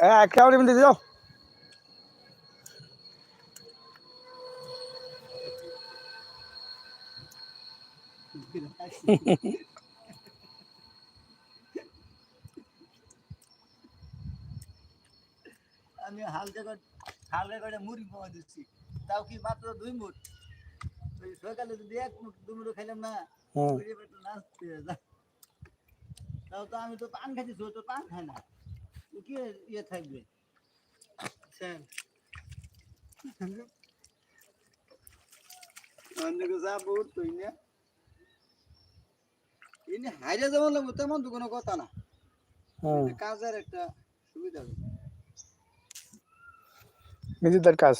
হ্যাঁ যাও আমি হালকা করে হালকা করে মুড়ি পাওয়া দিচ্ছি। তাও কি মাত্র দুই মুঠ সকালে যদি এক মুঠ দু মুঠো খাইলাম না হুম ওই যে পেটটা নাচতে। তাও তো আমি তো পান খাইছি তো পান খায় না। কি ইয়ে থাকবে? স্যার। অন্যকে যা বহুত তুই না। ইনি হাইরে যেমন লাগবে তেমন তো কোনো কথা না। কাজের একটা সুবিধা হবে। নিজেদের কাজ।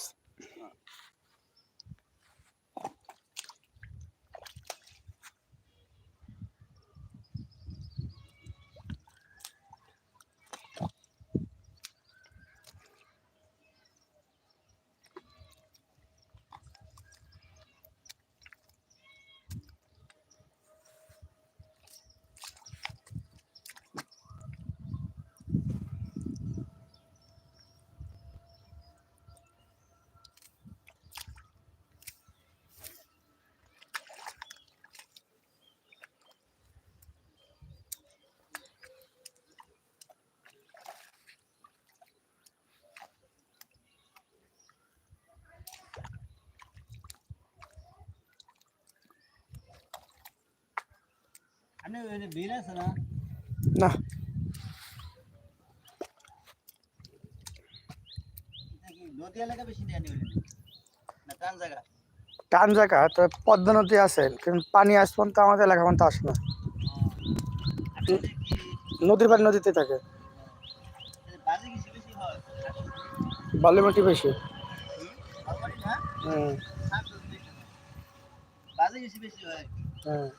না? টান জায়গা? তো পদ্মা নদী আছে কিন্তু পানি আজ পর্যন্ত আমাদের এলাকা পর্যন্ত আসে না। নদীর পানি নদীতে থাকে। বাজে বেশি বালুমাটি হুম? হয়।